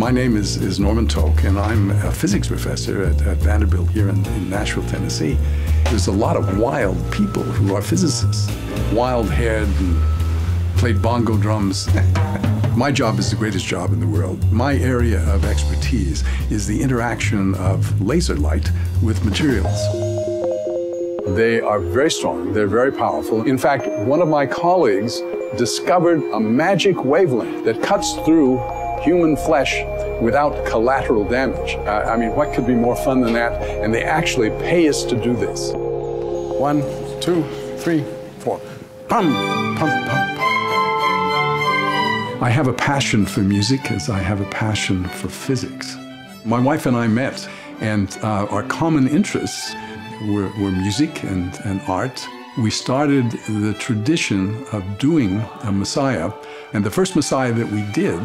My name is, is Norman Toke, and I'm a physics professor at, at Vanderbilt here in, in Nashville, Tennessee. There's a lot of wild people who are physicists, wild-haired and played bongo drums. My job is the greatest job in the world. My area of expertise is the interaction of laser light with materials. They are very strong, they're very powerful. In fact, one of my colleagues discovered a magic wavelength that cuts through human flesh without collateral damage. Uh, I mean, what could be more fun than that? And they actually pay us to do this. One, two, three, four. Pum, pum, pum, pum. I have a passion for music as I have a passion for physics. My wife and I met, and uh, our common interests were, were music and, and art. We started the tradition of doing a Messiah, and the first Messiah that we did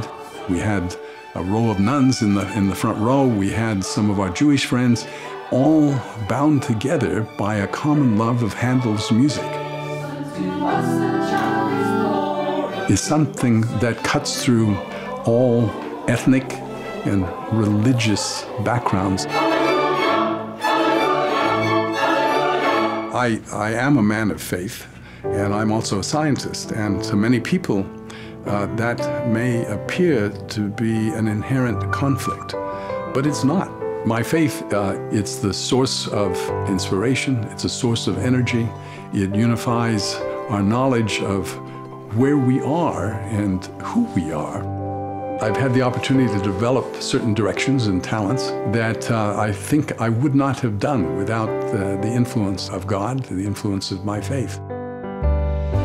we had a row of nuns in the, in the front row. We had some of our Jewish friends, all bound together by a common love of Handel's music. Is something that cuts through all ethnic and religious backgrounds. I, I am a man of faith, and I'm also a scientist, and to many people, uh, that may appear to be an inherent conflict, but it's not. My faith, uh, it's the source of inspiration, it's a source of energy. It unifies our knowledge of where we are and who we are. I've had the opportunity to develop certain directions and talents that uh, I think I would not have done without the, the influence of God, the influence of my faith.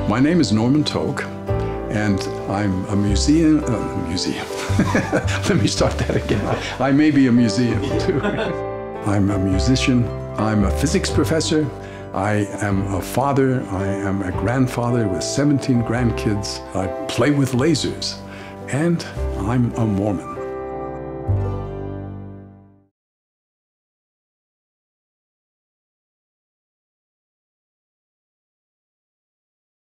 My name is Norman Toke. And I'm a museum, uh, museum. Let me start that again. I may be a museum too. I'm a musician. I'm a physics professor. I am a father. I am a grandfather with 17 grandkids. I play with lasers. And I'm a Mormon.